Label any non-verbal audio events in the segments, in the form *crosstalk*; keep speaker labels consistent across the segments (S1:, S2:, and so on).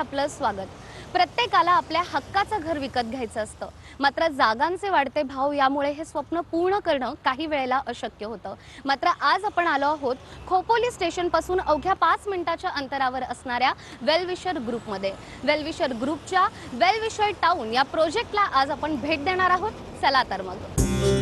S1: आपलं स्वागत. प्रत्येकाला आपल्या हक्काचं घर विकत घ्यायचं असतं. मात्र जागांचे वाढते भाव यामुळे हे स्वप्न पूर्ण करणं काही वेळेला अशक्य होतं. मात्र आज आपण आलो आहोत खोपोली स्टेशनपासून अवघ्या पाच मिनिटाच्या अंतरावर असणाऱ्या वेलविशर ग्रुपमध्ये. वेलविशर ग्रुपच्या वेलविशर टाऊन या प्रोजेक्टला आज आपण भेट देणार आहोत. चला तर मग.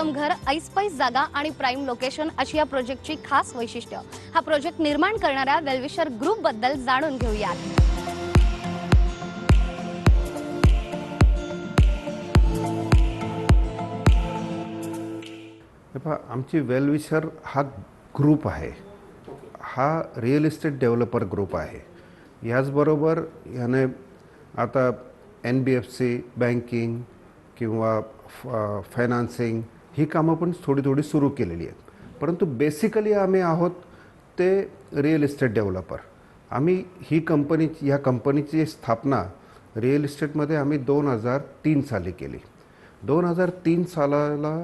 S1: उत्तम घर ऐसपैस जागा आणि प्राईम लोकेशन अशी या प्रोजेक्टची खास वैशिष्ट्य. हा प्रोजेक्ट निर्माण करणाऱ्या वेलविशर ग्रुपबद्दल जाणून
S2: घेऊया पहा आमची वेलविशर हा ग्रुप आहे. हा रिअल इस्टेट डेव्हलपर ग्रुप आहे. याचबरोबर याने आता N B F C banking किंवा फ फायनान्सिंग ही कामं पण थोडी थोडी सुरू केलेली आहेत. परंतु बेसिकली आम्ही आहोत ते रिअल इस्टेट डेव्हलपर आम्ही ही कंपनी ह्या कंपनीची स्थापना रिअल इस्टेटमध्ये आम्ही दोन हजार तीन साली केली. दोन हजार तीन सालाला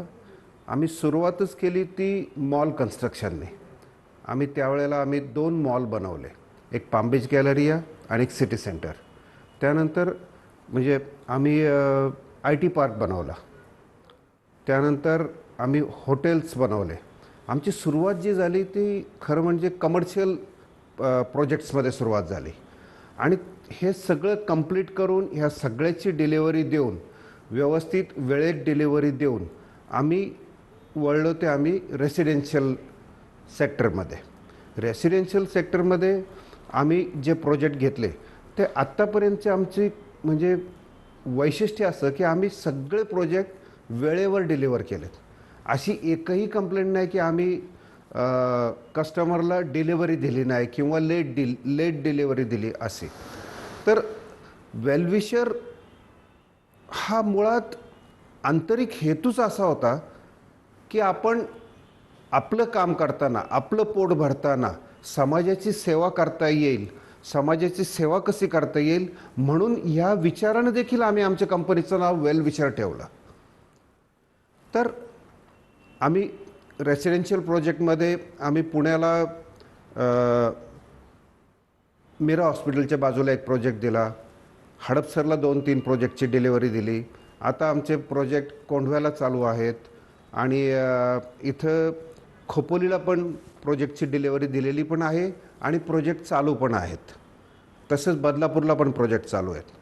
S2: आम्ही सुरुवातच केली ती मॉल कन्स्ट्रक्शनने आम्ही त्यावेळेला आम्ही दोन मॉल बनवले. एक पामबीच गॅलरिया आणि एक सिटी सेंटर त्यानंतर म्हणजे आम्ही आय टी पार्क बनवला. त्यानंतर आम्ही हॉटेल्स बनवले. आमची सुरुवात जी झाली ती खरं म्हणजे कमर्शियल प्रोजेक्ट्समध्ये सुरुवात झाली. आणि हे सगळं कंप्लीट करून ह्या सगळ्याची डिलेवरी देऊन व्यवस्थित वेळेत डिलेवरी देऊन आम्ही वळलो ते आम्ही रेसिडेन्शियल सेक्टरमध्ये रेसिडेन्शियल सेक्टरमध्ये आम्ही जे प्रोजेक्ट घेतले ते आत्तापर्यंतचे आमची म्हणजे वैशिष्ट्य असं की आम्ही सगळे प्रोजेक्ट वेळेवर डिलिव्हर केलेत. अशी एकही कंप्लेंट नाही की आम्ही कस्टमरला डिलिव्हरी दिली नाही किंवा लेट डिल लेट डिलिव्हरी दिली असे. तर वेलविशर हा मुळात आंतरिक हेतूच असा होता की आपण आपलं काम करताना आपलं पोट भरताना समाजाची सेवा करता येईल समाजाची सेवा कशी करता येईल म्हणून ह्या विचारानं देखील आम्ही आमच्या कंपनीचं नाव वेल ठेवलं. तर आम्ही रेसिडेन्शियल प्रोजेक्टमध्ये आम्ही पुण्याला मीरा हॉस्पिटलच्या बाजूला एक प्रोजेक्ट दिला. हडपसरला दोन तीन प्रोजेक्टची डिलिव्हरी दिली. आता आमचे प्रोजेक्ट कोंढव्याला चालू आहेत. आणि इथं खोपोलीला पण प्रोजेक्टची डिलिव्हरी दिलेली पण आहे आणि प्रोजेक्ट चालू पण आहेत. तसंच बदलापूरला पण प्रोजेक्ट चालू आहेत.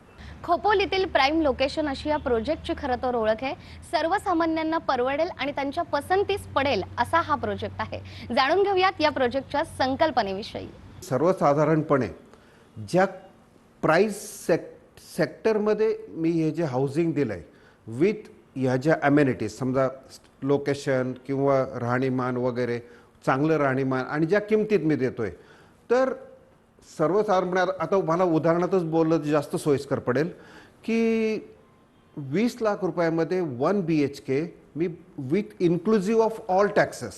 S1: खोपोलीतील प्राईम लोकेशन अशी या प्रोजेक्टची खरं तर ओळख आहे. सर्वसामान्यांना परवडेल आणि त्यांच्या पसंतीस पडेल असा हा प्रोजेक्ट आहे. जाणून घेऊयात या प्रोजेक्टच्या संकल्पनेविषयी.
S2: सर्वसाधारणपणे ज्या प्राईस सेक सेक्टरमध्ये मी हे जे हाऊसिंग दिलं आहे विथ ह्या ज्या अमेनिटीज समजा लोकेशन किंवा राहणीमान वगैरे चांगलं राहणीमान आणि ज्या किमतीत मी देतो आहे तर सर्वसाधारणपणे आता- मला उदाहरणातच बोललं जास्त सोयीस्कर पडेल की वीस लाख रुपयामध्ये one B H K me with inclusive of all taxes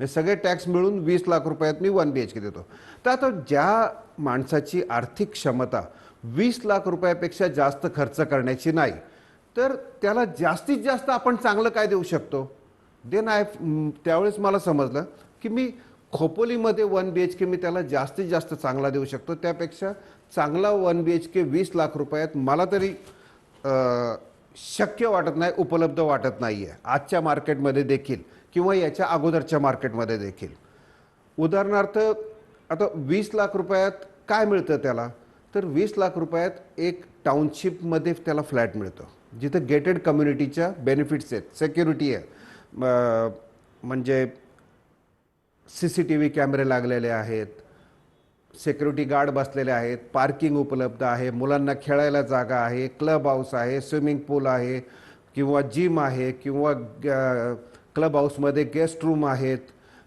S2: हे सगळे टॅक्स मिळून वीस लाख रुपयात मी वन बी एच के देतो. तर आता ज्या माणसाची आर्थिक क्षमता वीस लाख रुपयापेक्षा जास्त खर्च करण्याची नाही तर त्याला जास्तीत जास्त आपण चांगलं काय देऊ शकतो? देन आय त्यावेळेस मला समजलं की मी खोपोलीमध्ये वन बी एच के मी त्याला जास्तीत जास्त चांगला देऊ शकतो. त्यापेक्षा चांगला वन बी एच के वीस लाख रुपयात मला तरी शक्य वाटत नाही उपलब्ध वाटत नाही आहे आजच्या मार्केटमध्ये देखील किंवा याच्या अगोदरच्या मार्केटमध्ये देखील. उदाहरणार्थ आता वीस लाख रुपयात काय मिळतं त्याला? तर वीस लाख रुपयात एक टाउनशिपमध्ये त्याला फ्लॅट मिळतो. जिथं गेटेड कम्युनिटीच्या बेनिफिट्स आहेत. सेक्युरिटी आहे. म्हणजे सी सी टी व्ही कॅमेरे लागलेले आहेत. सिक्युरिटी गार्ड बसलेले आहेत. पार्किंग उपलब्ध आहे. मुलांना खेळायला जागा आहे. क्लब हाऊस आहे. स्विमिंग पूल आहे किंवा जिम आहे किंवा क्लब हाऊसमध्ये गेस्ट रूम आहेत.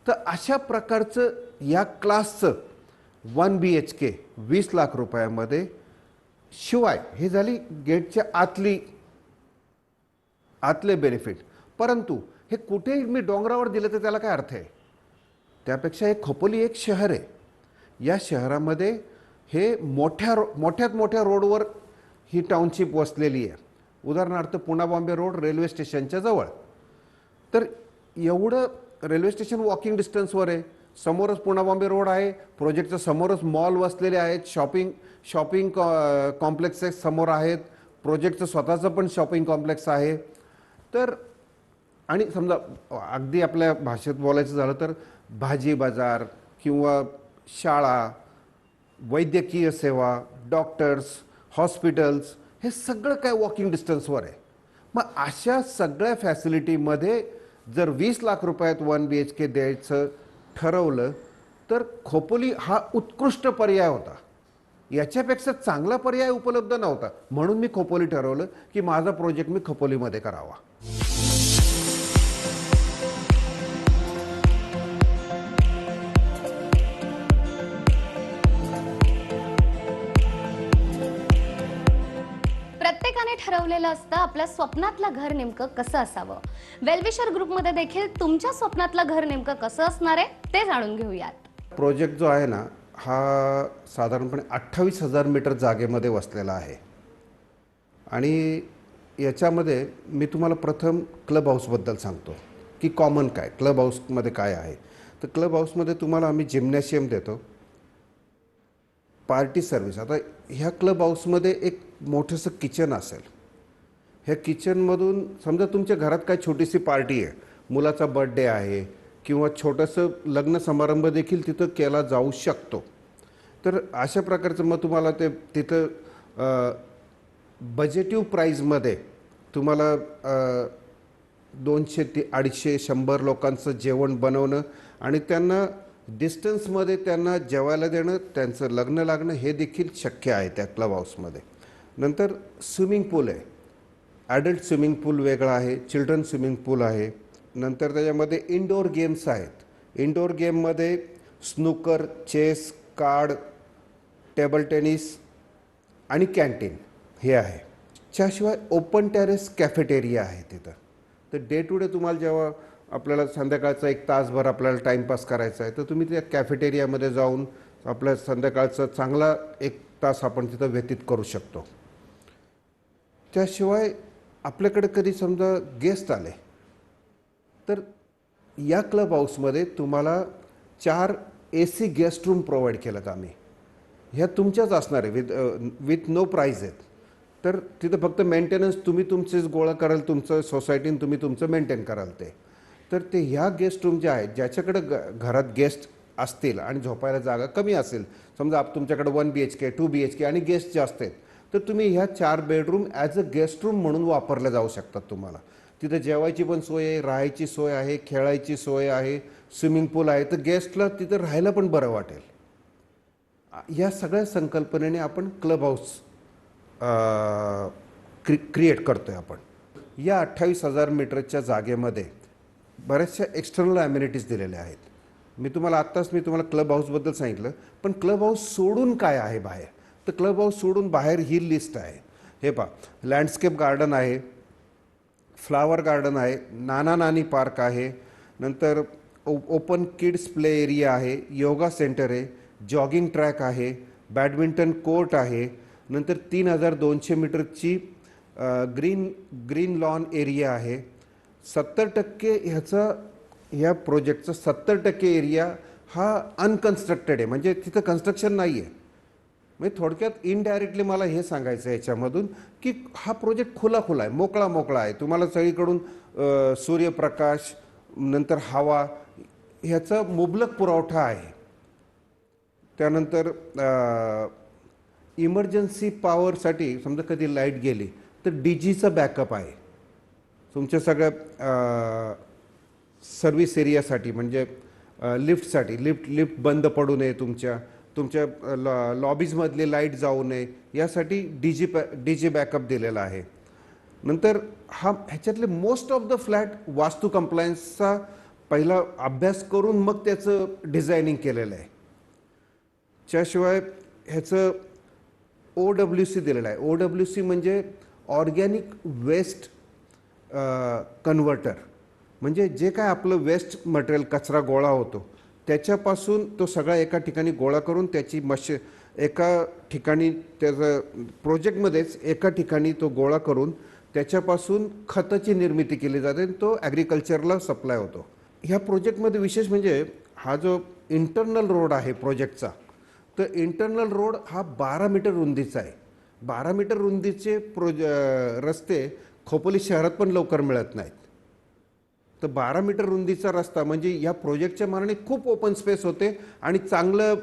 S2: तर अशा प्रकारचं या क्लासचं वन बी एच के वीस लाख रुपयामध्ये शिवाय हे झाली गेटच्या आतली आतले बेनिफिट. परंतु हे कुठेही मी डोंगरावर दिलं तर त्याला काय अर्थ आहे? त्यापेक्षा हे खोपोली एक शहर आहे. या शहरामध्ये हे मोठ्या रो मोठ्यात मोठ्या रोडवर ही टाउनशिप वसलेली आहे. उदाहरणार्थ पुणा बॉम्बे रोड रेल्वे स्टेशनच्या जवळ. तर एवढं रेल्वे स्टेशन वॉकिंग डिस्टन्सवर आहे. समोरच पुणा बॉम्बे रोड आहे. प्रोजेक्टच्या समोरच मॉल वसलेले आहेत. शॉपिंग शॉपिंग कॉम्प्लेक्सेस समोर आहेत. प्रोजेक्टचं स्वतःचं पण शॉपिंग कॉम्प्लेक्स आहे. तर आणि समजा अगदी आपल्या भाषेत बोलायचं झालं तर भाजी बाजार किंवा शाळा वैद्यकीय सेवा डॉक्टर्स हॉस्पिटल्स हे सगळं काय वॉकिंग डिस्टन्सवर आहे. मग अशा सगळ्या फॅसिलिटीमध्ये जर वीस लाख रुपयात वन बी एच के द्यायचं ठरवलं तर खोपोली हा उत्कृष्ट पर्याय होता. याच्यापेक्षा चांगला पर्याय उपलब्ध नव्हता. म्हणून मी खोपोली ठरवलं की माझा प्रोजेक्ट मी खोपोलीमध्ये करावा.
S1: ठरवलेलं असतं आपल्या स्वप्नातलं घर नेमकं कसं असावं? वेलविशर ग्रुपमध्ये देखील तुमच्या स्वप्नातलं घर नेमकं कसं असणार आहे ते जाणून घेऊयात.
S2: प्रोजेक्ट जो आहे ना हा साधारणपणे अठ्ठावीस हजार मीटर जागेमध्ये वसलेला आहे. आणि याच्यामध्ये मी तुम्हाला प्रथम क्लब हाऊसबद्दल सांगतो की कॉमन काय क्लब हाऊसमध्ये काय आहे. तर क्लब हाऊसमध्ये तुम्हाला आम्ही जिम्नॅशियम देतो पार्टी सर्व्हिस आता ह्या क्लब हाऊसमध्ये एक मोठंसं किचन असेल. ह्या किचनमधून समजा तुमच्या घरात काय छोटीशी पार्टी आहे. मुलाचा बर्थडे आहे किंवा छोटंसं लग्न समारंभ देखील तिथं केला जाऊ शकतो. तर अशा प्रकारचं मग तुम्हाला ते तिथं बजेटिव्ह प्राईजमध्ये तुम्हाला दोनशे ते अडीचशे शंभर लोकांचं जेवण बनवणं आणि त्यांना डिस्टन्समध्ये त्यांना जेवायला देणं त्यांचं लग्न लागणं हे देखील शक्य आहे त्या क्लब हाऊसमध्ये नंतर स्विमिंग पूल आहे. ॲडल्ट स्विमिंग पूल वेगळा आहे चिल्ड्रन स्विमिंग पूल आहे. नंतर त्याच्यामध्ये इनडोअर गेम्स आहेत. इनडोअर गेममध्ये snooker chess card table tennis आणि कॅन्टीन हे आहे. त्याशिवाय ओपन टेरेस कॅफेटेरिया आहे तिथं. तर डे टू डे तुम्हाला जेव्हा आपल्याला संध्याकाळचा एक तासभर आपल्याला टाईमपास करायचा आहे तर तुम्ही त्या कॅफेटेरियामध्ये जाऊन आपल्या संध्याकाळचा चांगला एक तास आपण तिथं व्यतीत करू शकतो. त्याशिवाय आपल्याकडे कधी समजा गेस्ट आले तर या क्लब हाऊसमध्ये तुम्हाला चार A C guest room provide केल्यात आम्ही. ह्या तुमच्याच असणार आहे विथ विथ नो प्राईज आहेत. तर तिथं फक्त मेंटेनन्स तुम्ही तुमचेच गोळा कराल तुमचं सोसायटीन तुम्ही तुमचं मेंटेन कराल ते. तर ते ह्या गेस्ट रूम ज्या आहेत ज्याच्याकडे ग घरात गेस्ट असतील आणि झोपायला जागा कमी असेल समजा आप तुमच्याकडे one B H K two B H K आणि गेस्ट जास्त आहेत तर तुम्ही ह्या चार bedroom as a guest room म्हणून वापरल्या जाऊ शकतात तुम्हाला. तिथं जेवायची पण सोय आहे राहायची सोय आहे खेळायची सोय आहे स्विमिंग पूल आहे. तर गेस्टला तिथं राहायला पण बरं वाटेल. या सगळ्या संकल्पनेने आपण क्लब हाऊस क्रि क्रिएट करतो आहे आपण. या अठ्ठावीस हजार मीटरच्या जागेमध्ये बऱ्याचशा एक्स्टर्नल ॲम्युनिटीज दिलेल्या आहेत. मी तुम्हाला आत्ताच मी तुम्हाला क्लब हाऊसबद्दल सांगितलं पण क्लब हाऊस सोडून काय आहे बाहेर? तर क्लब हाऊस सोडून बाहेर ही लिस्ट आहे. हे पहा लँडस्केप गार्डन आहे फ्लावर गार्डन आहे नाना नानी पार्क आहे नंतर ओ ओपन किड्स प्ले एरिया आहे योगा सेंटर आहे जॉगिंग ट्रॅक आहे बॅडमिंटन कोर्ट आहे नंतर तीन हजार दोनशे मीटरची ग्रीन ग्रीन लॉन एरिया आहे. सत्तर टक्के ह्याचा ह्या प्रोजेक्टचा सत्तर टक्के एरिया हा अनकन्स्ट्रक्टेड आहे. म्हणजे तिथं कन्स्ट्रक्शन नाही आहे म्हणजे थोडक्यात इनडायरेक्टली मला हे सांगायचं आहे याच्यामधून की हा प्रोजेक्ट खुला खुला आहे मोकळा मोकळा आहे. तुम्हाला सगळीकडून सूर्यप्रकाश नंतर हवा ह्याचा मुबलक पुरवठा आहे. त्यानंतर इमर्जन्सी पॉवरसाठी समजा कधी लाइट गेली तर डी जीचं बॅकअप आहे. तुमच्या सगळ्या सर्व्हिस एरियासाठी म्हणजे लिफ्टसाठी लिफ्ट लिफ्ट बंद पडू नये तुमच्या. तुमच्या लॉ लॉबीजमधली लाइट जाऊ नये यासाठी डी जी पॅ डी जी बॅकअप दिलेला आहे. नंतर हा ह्याच्यातले मोस्ट ऑफ द फ्लॅट वास्तू कंप्लायन्सचा पहिला अभ्यास करून मग त्याचं डिझायनिंग केलेलं आहे. त्याशिवाय ह्याचं ओ डब्ल्यू सी दिलेलं आहे. ओ डब्ल्यू सी म्हणजे ऑर्गॅनिक वेस्ट कन्व्हर्टर. म्हणजे जे काय आपलं वेस्ट मटेरियल कचरा गोळा होतो त्याच्यापासून तो सगळा एका ठिकाणी गोळा करून त्याची मश एका ठिकाणी त्याचं प्रोजेक्टमध्येच एका ठिकाणी तो गोळा करून त्याच्यापासून खताची निर्मिती केली जाते आणि तो ॲग्रिकल्चरला सप्लाय होतो. ह्या प्रोजेक्टमध्ये विशेष म्हणजे हा जो इंटरनल रोड आहे प्रोजेक्टचा तर इंटरनल रोड हा बारा मीटर रुंदीचा आहे. बारा मीटर रुंदीचे प्रोज रस्ते खोपोली शहरात पण लवकर मिळत नाहीत. तर बारा मीटर रुंदीचा रस्ता म्हणजे या प्रोजेक्टच्या मानाने खूप ओपन स्पेस होते आणि चांगलं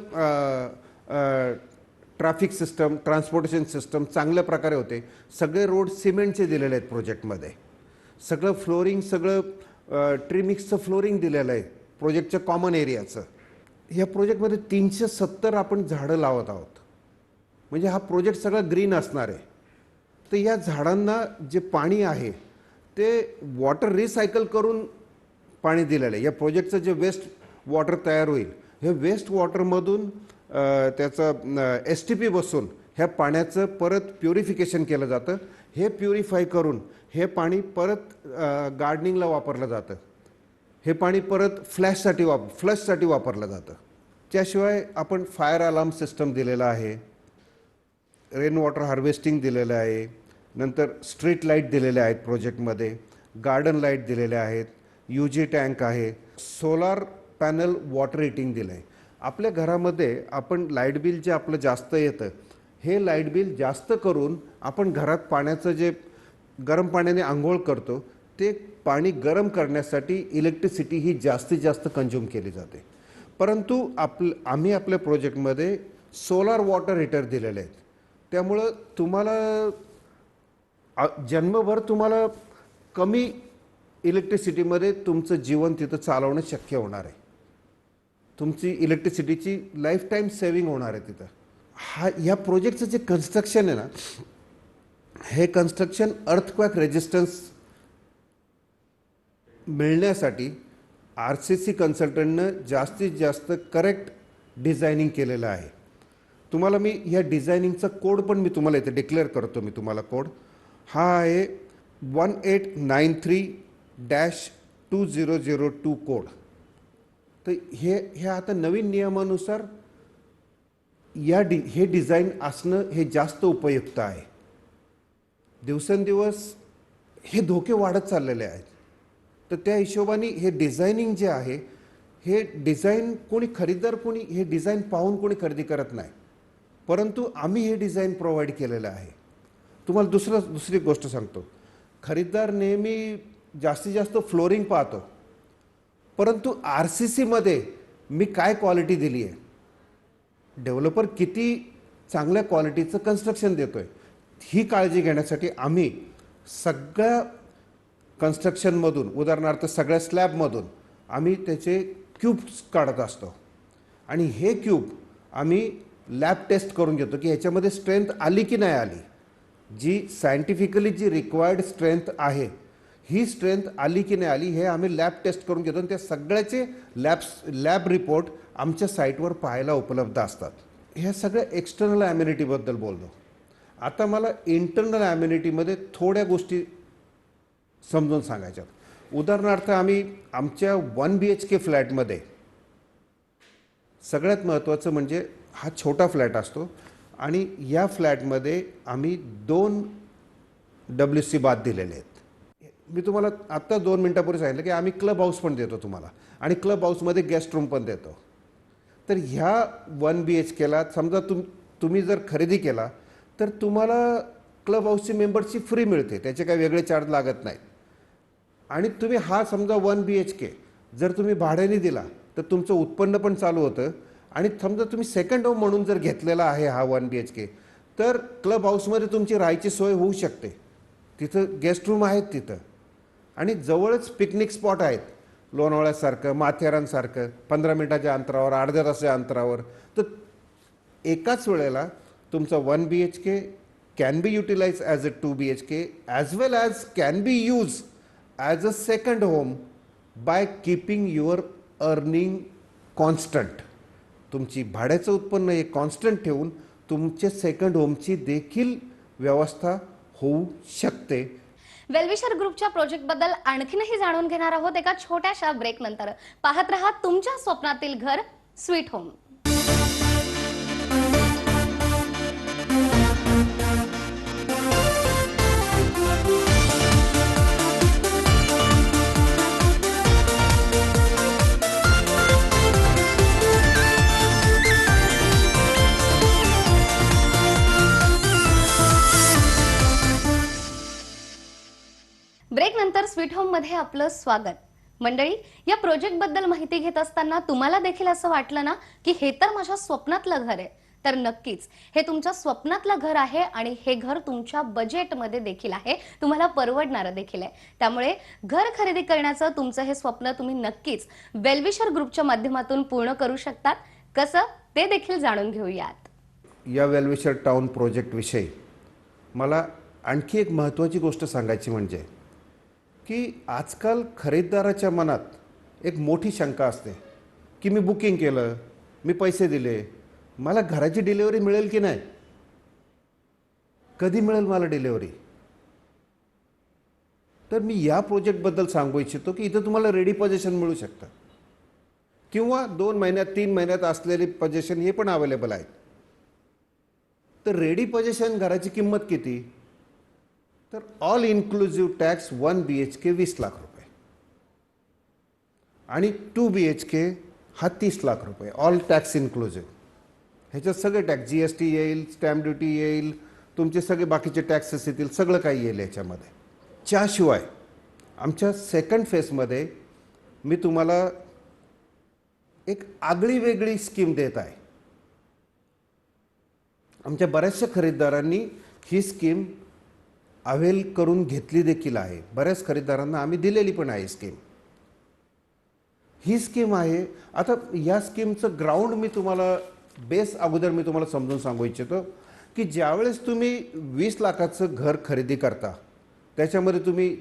S2: ट्रॅफिक सिस्टम ट्रान्सपोर्टेशन सिस्टम चांगल्या प्रकारे होते. सगळे रोड सिमेंटचे दिलेले आहेत प्रोजेक्टमध्ये सगळं फ्लोरिंग सगळं ट्रिमिक्सचं फ्लोरिंग दिलेलं आहे प्रोजेक्टच्या कॉमन एरियाचं या प्रोजेक्टमध्ये तीनशे सत्तर आपण झाडं लावत आहोत. म्हणजे हा प्रोजेक्ट सगळा ग्रीन असणार आहे. तर या झाडांना जे पाणी आहे ते वॉटर रिसायकल करून पाणी दिलेलं आहे. या प्रोजेक्टचं जे वेस्ट वॉटर तयार होईल हे वेस्ट वॉटरमधून त्याचं एस टी पी बसून ह्या पाण्याचं परत प्युरिफिकेशन केलं जातं. हे प्युरिफाय करून हे पाणी परत गार्डनिंगला वापरलं जातं. हे पाणी परत फ्लॅशसाठी वाप फ्लशसाठी वापरलं जातं. त्याशिवाय आपण फायर अलार्म सिस्टम दिलेला आहे. रेन वॉटर हार्वेस्टिंग दिलेलं आहे. नंतर स्ट्रीट लाइट दिलेल्या आहेत प्रोजेक्टमध्ये गार्डन लाइट दिलेल्या आहेत यू जी टँक आहे सोलार पॅनल वॉटर हिटिंग दिलं आहे आपल्या घरामध्ये आपण लाइट बिल जे आपलं जास्त येतं हे लाइट बिल जास्त करून आपण घरात पाण्याचं जे गरम पाण्याने आंघोळ करतो ते पाणी गरम करण्यासाठी इलेक्ट्रिसिटी ही जास्तीत जास्त कंझ्युम केली जाते. परंतु आप आम्ही आपल्या प्रोजेक्टमध्ये सोलार वॉटर हिटर दिलेले आहेत. त्यामुळं तुम्हाला जन्मभर तुम्हाला कमी इलेक्ट्रिसिटीमध्ये तुमचं जीवन तिथं चालवणं शक्य होणार आहे. तुमची इलेक्ट्रिसिटीची लाईफटाईम सेविंग होणार आहे तिथं. हा ह्या प्रोजेक्टचं जे कन्स्ट्रक्शन आहे ना हे कन्स्ट्रक्शन अर्थक्वॅक रेजिस्टन्स मिळण्यासाठी आर सी सी कन्सल्टंटनं जास्तीत जास्त करेक्ट डिझायनिंग केलेलं आहे. तुम्हाला मी ह्या डिझायनिंगचा कोड पण मी तुम्हाला इथे डिक्लेअर करतो मी तुम्हाला कोड हा आहे one eight nine three dash two zero zero two code. तर हे हे आता नवीन नियमानुसार या डि हे डिझाईन असणं हे जास्त उपयुक्त आहे. दिवसेंदिवस हे धोके वाढत चाललेले आहेत. तर त्या हिशोबाने हे डिझायनिंग जे आहे हे डिझाईन कोणी खरेदीदार कोणी हे डिझाईन पाहून कोणी खरेदी करत नाही. परंतु आम्ही हे डिझाईन प्रोव्हाइड केलेलं आहे. तुम्हाला दुसरं दुसरी गोष्ट सांगतो. खरेदीदार नेहमी जास्तीत जास्त फ्लोरिंग पाहतो. परंतु आर सी सीमध्ये मी काय क्वालिटी दिली आहे? डेव्हलपर किती चांगल्या क्वालिटीचं कन्स्ट्रक्शन देतो आहे ही काळजी घेण्यासाठी आम्ही सगळ्या कन्स्ट्रक्शनमधून उदाहरणार्थ सगळ्या स्लॅबमधून आम्ही त्याचे क्यूब्स काढत असतो. आणि हे क्यूब आम्ही लॅब टेस्ट करून घेतो की ह्याच्यामध्ये स्ट्रेंथ आली की नाही आली. जी सायंटिफिकली जी रिक्वायर्ड स्ट्रेंथ आहे ही स्ट्रेंथ आली की नाही आली हे आम्ही लॅब टेस्ट करून घेतो आणि त्या सगळ्याचे लॅब्स लॅब रिपोर्ट आमच्या साईटवर पाहायला उपलब्ध असतात. ह्या सगळ्या एक्सटर्नल ॲम्युनिटीबद्दल बोललो. आता मला इंटरनल ॲम्युनिटीमध्ये थोड्या गोष्टी समजून सांगायच्यात उदाहरणार्थ आम्ही आमच्या वन बी एच के फ्लॅटमध्ये सगळ्यात महत्त्वाचं म्हणजे हा छोटा फ्लॅट असतो. आणि या फ्लॅटमध्ये आम्ही दोन डब्ल्यू सी बाथ दिलेले आहेत. मी तुम्हाला आत्ता दोन मिनटापूर्वी सांगितलं की आम्ही क्लब हाऊस पण देतो तुम्हाला आणि क्लब हाऊसमध्ये गेस्ट रूम पण देतो. तर ह्या वन बी एच केला समजा तुम तुम्ही जर खरेदी केला तर तुम्हाला क्लब हाऊसची मेंबरशिप फ्री मिळते त्याचे काही वेगळे चार्ज लागत नाहीत. आणि तुम्ही हा समजा वन बी एच के जर तुम्ही भाड्याने दिला तर तुमचं उत्पन्न पण चालू होतं. आणि समजा तुम्ही सेकंड होम म्हणून जर घेतलेला आहे हा वन बी एच के तर क्लब हाऊसमध्ये तुमची राहायची सोय होऊ शकते. तिथं गेस्ट रूम आहेत तिथं. आणि जवळच पिकनिक स्पॉट आहेत. लोणावळ्यासारखं माथेरानसारखं पंधरा मिनटाच्या अंतरावर अर्ध्या तासाच्या अंतरावर. तर एकाच वेळेला तुमचा one B H K can be utilise as a two B H K as well as can be use as a second home by keeping your earning constant तुमची भाड्याचं उत्पन्न हे कॉन्स्टंट ठेवून तुमचे सेकंड होमची देखील व्यवस्था होऊ शकते.
S1: वेलविशर ग्रुपच्या प्रोजेक्टबद्दल आणखीनही जाणून घेणार आहोत एका छोट्याशा ब्रेक नंतर. पाहत रहा तुमच्या स्वप्नातील घर स्वीट होम मध्ये आपलं स्वागत. मंडळी या प्रोजेक्टबद्दल माहिती घेत असताना तुम्हाला देखील असं वाटलं ना की हे तर माझ्या स्वप्नातलं घर आहे. तर नक्कीच हे तुमच्या स्वप्नातलं घर आहे आणि हे घर तुमच्या बजेटमध्ये देखील आहे. तुम्हाला परवडणारं देखील आहे. त्यामुळे घर खरेदी करण्याचं तुमचं हे स्वप्न तुम्ही नक्कीच वेलविशर ग्रुपच्या माध्यमातून पूर्ण करू शकतात. कसं? ते देखील जाणून घेऊयात.
S2: या वेलविशर टाऊन प्रोजेक्टविषयी मला आणखी एक महत्त्वाची गोष्ट सांगायची म्हणजे की आजकाल खरेदीदाराच्या मनात एक मोठी शंका असते की मी बुकिंग केलं मी पैसे दिले मला घराची डिलेवरी मिळेल की नाही? कधी मिळेल मला डिलेवरी तर मी या प्रोजेक्टबद्दल सांगू इच्छितो की इथं तुम्हाला रेडी पजेशन मिळू शकतं. किंवा दोन महिन्यात तीन महिन्यात असलेली पजेशन हे पण अवेलेबल आहेत. तर रेडी पजेशन घराची किंमत किती? तर all inclusive tax one B H K वीस लाख रुपये. आणि टू बी एच के हा तीस लाख रुपये. ऑल टॅक्स इन्क्लुझिव्ह ह्याच्यात सगळे टॅक्स जी एस टी येईल स्टॅम्प ड्युटी येईल तुमचे सगळे बाकीचे टॅक्सेस येतील सगळं काही येईल याच्यामध्ये. त्याशिवाय आमच्या सेकंड फेजमध्ये मी तुम्हाला एक आगळी वेगळी स्कीम देत आहे. आमच्या बऱ्याचशा खरेदीदारांनी ही स्कीम अवेल करून घेतली देखील आहे. बऱ्याच खरेदीदारांना आम्ही दिलेली पण आहे स्कीम. ही स्कीम आहे. आता या स्कीमचं ग्राउंड मी तुम्हाला बेस अगोदर मी तुम्हाला समजून सांगू इच्छितो की ज्यावेळेस तुम्ही वीस लाखाचं घर खरेदी करता त्याच्यामध्ये तुम्ही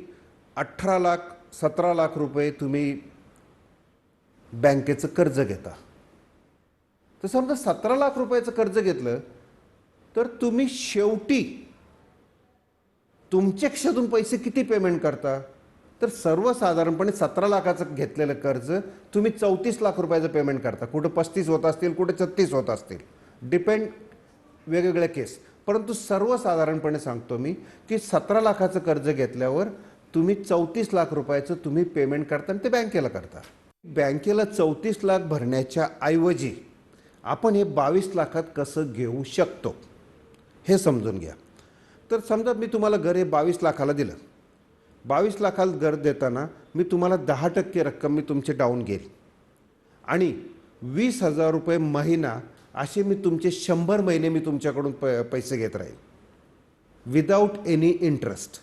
S2: अठरा लाख सतरा लाख रुपये तुम्ही बँकेचं कर्ज घेता. तर समजा सतरा लाख रुपयाचं कर्ज घेतलं तर तुम्ही शेवटी तुमच्या खिशातून पैसे किती पेमेंट करता? तर सर्वसाधारणपणे सतरा लाखाचं घेतलेलं कर्ज तुम्ही चौतीस लाख रुपयाचं पेमेंट करता. कुठं पस्तीस होत असतील कुठं छत्तीस होत असतील. डिपेंड वेगवेगळ्या केस परंतु सर्वसाधारणपणे सांगतो मी की सतरा लाखाचं कर्ज घेतल्यावर तुम्ही चौतीस लाख रुपयाचं तुम्ही पेमेंट करता आणि ते बँकेला करता. बँकेला चौतीस लाख भरण्याच्या ऐवजी आपण हे बावीस लाखात कसं घेऊ शकतो? हे समजून घ्या. तर समजा मी तुम्हाला घर हे बावीस लाखाला दिलं. बावीस लाखाला घर देताना मी तुम्हाला दहा टक्के रक्कम मी तुमचे डाऊन घेईल. आणि वीस हजार रुपये महिना असे मी तुमचे शंभर महिने मी तुमच्याकडून प पैसे घेत राहील. विदाऊट एनी इंटरेस्ट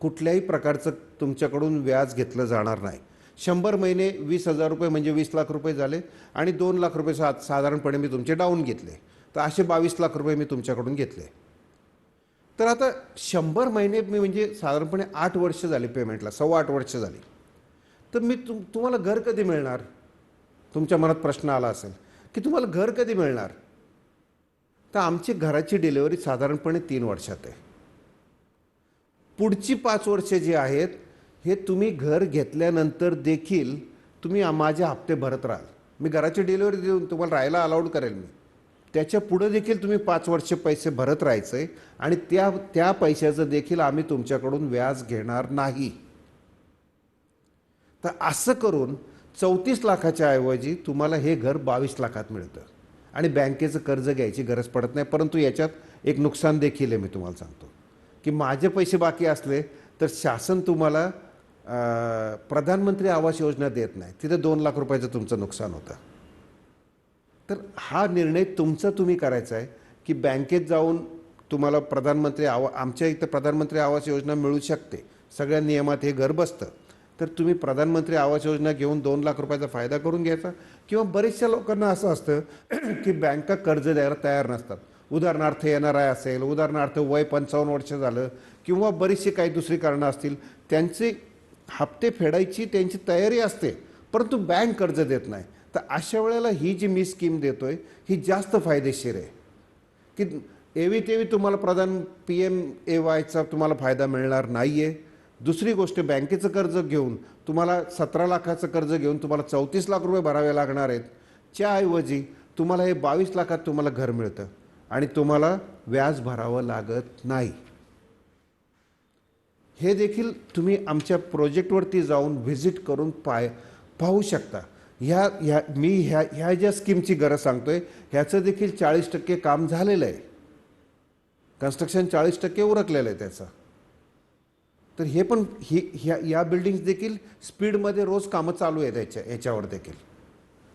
S2: कुठल्याही प्रकारचं तुमच्याकडून व्याज घेतलं जाणार नाही. शंभर महिने वीस हजार रुपये म्हणजे वीस लाख रुपये झाले आणि दोन लाख रुपये सा साधारणपणे मी तुमचे डाऊन घेतले. तर असे बावीस लाख रुपये मी तुमच्याकडून घेतले. तर आता शंभर महिने मी म्हणजे साधारणपणे आठ वर्ष झाली पेमेंटला सव्वा आठ वर्ष झाली. तर मी तुम तुम्हाला घर कधी मिळणार? तुमच्या मनात प्रश्न आला असेल की तुम्हाला घर कधी मिळणार? तर आमची घराची डिलेवरी साधारणपणे तीन वर्षात आहे. पुढची पाच वर्षे जी आहेत हे तुम्ही घर घेतल्यानंतर देखील तुम्ही माझे हप्ते भरत राहाल. मी घराची डिलेवरी देऊन तुम्हाला राहायला अलाउड करेल मी. त्याच्या पुढं देखील तुम्ही पाच वर्ष पैसे भरत राहायचं आहे आणि त्या त्या पैशाचं देखील आम्ही तुमच्याकडून व्याज घेणार नाही. तर असं करून चौतीस लाखाच्या ऐवजी तुम्हाला हे घर बावीस लाखात मिळतं. आणि बँकेचं कर्ज घ्यायची गरज पडत नाही परंतु याच्यात एक नुकसान देखील आहे मी तुम्हाला सांगतो. की माझे पैसे बाकी असले तर शासन तुम्हाला प्रधानमंत्री आवास योजना देत नाही. तिथं दोन लाख रुपयाचं तुमचं नुकसान होतं. तर हा निर्णय तुमचा तुम्ही करायचा आहे की बँकेत जाऊन तुम्हाला प्रधानमंत्री आवा आमच्या इथं प्रधानमंत्री आवास योजना मिळू शकते. सगळ्या नियमात हे घर बसतं तर तुम्ही प्रधानमंत्री आवास योजना घेऊन दोन लाख रुपयाचा फायदा करून घ्यायचा. किंवा बरेचशा लोकांना असं असतं *clears throat* की बँका कर्ज द्यायला तयार नसतात. उदाहरणार्थ येनार आय असेल उदाहरणार्थ वय पंचावन्न वर्ष झालं किंवा बरीचशी काही दुसरी कारणं असतील त्यांची हप्ते फेडायची त्यांची तयारी असते. परंतु बँक कर्ज देत नाही. तर अशा वेळेला ही जी मी स्कीम देतो आहे ही जास्त फायदेशीर आहे. की एवी तेवी तुम्हाला प्रधान पी एम ए वायचा तुम्हाला फायदा मिळणार नाही आहे दुसरी गोष्ट बँकेचं कर्ज घेऊन तुम्हाला सतरा लाखाचं कर्ज घेऊन तुम्हाला चौतीस लाख रुपये भरावे लागणार आहेत. त्याऐवजी तुम्हाला हे बावीस लाखात तुम्हाला घर मिळतं आणि तुम्हाला व्याज भरावं लागत नाही. हे देखील तुम्ही आमच्या प्रोजेक्टवरती जाऊन व्हिजिट करून पाय पाहू शकता. ह्या ह्या मी ह्या ह्या ज्या स्कीमची गरज सांगतोय ह्याचं देखील चाळीस टक्के काम झालेलं आहे. कन्स्ट्रक्शन चाळीस टक्के उरकलेलं आहे त्याचं. तर हे पण ही ह्या या बिल्डिंग्स देखील स्पीडमध्ये रोज कामं चालू आहेत याच्या याच्यावर देखील.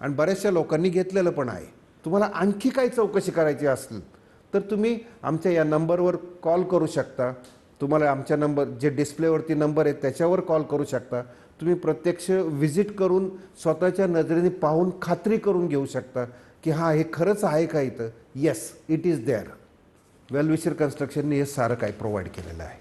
S2: आणि बऱ्याचशा लोकांनी घेतलेलं पण आहे. तुम्हाला आणखी काही चौकशी करायची असेल तर तुम्ही आमच्या या नंबरवर कॉल करू शकता. तुम्हाला आमच्या नंबर जे डिस्प्लेवरती नंबर आहे त्याच्यावर कॉल करू शकता. तुम्ही प्रत्यक्ष व्हिजिट करून स्वतःच्या नजरेने पाहून खात्री करून घेऊ शकता की हां हे खरंच आहे का इथं? Yes it is there Wellwisher कन्स्ट्रक्शनने हे सारं काही प्रोव्हाइड केलेलं आहे.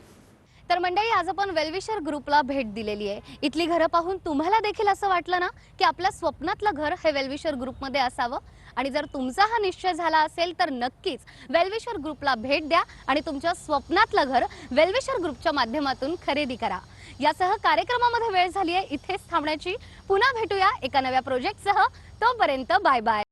S1: तर मंडळी आज आपण वेलविशर ग्रुपला भेट दिलेली आहे. इथली घरं पाहून तुम्हाला देखील असं वाटलं ना की आपल्या स्वप्नातलं घर हे वेलविशर ग्रुपमध्ये असावं? आणि जर तुमचा हा निश्चय झाला असेल तर नक्कीच वेल्वेशर ग्रुपला भेट द्या आणि तुमच्या स्वप्नातलं घर वेल्वेशर ग्रुपच्या माध्यमातून खरेदी करा. यासह कार्यक्रमामध्ये वेळ झाली आहे इथेच थांबण्याची. पुन्हा भेटूया एका नव्या प्रोजेक्टसह तोपर्यंत बाय बाय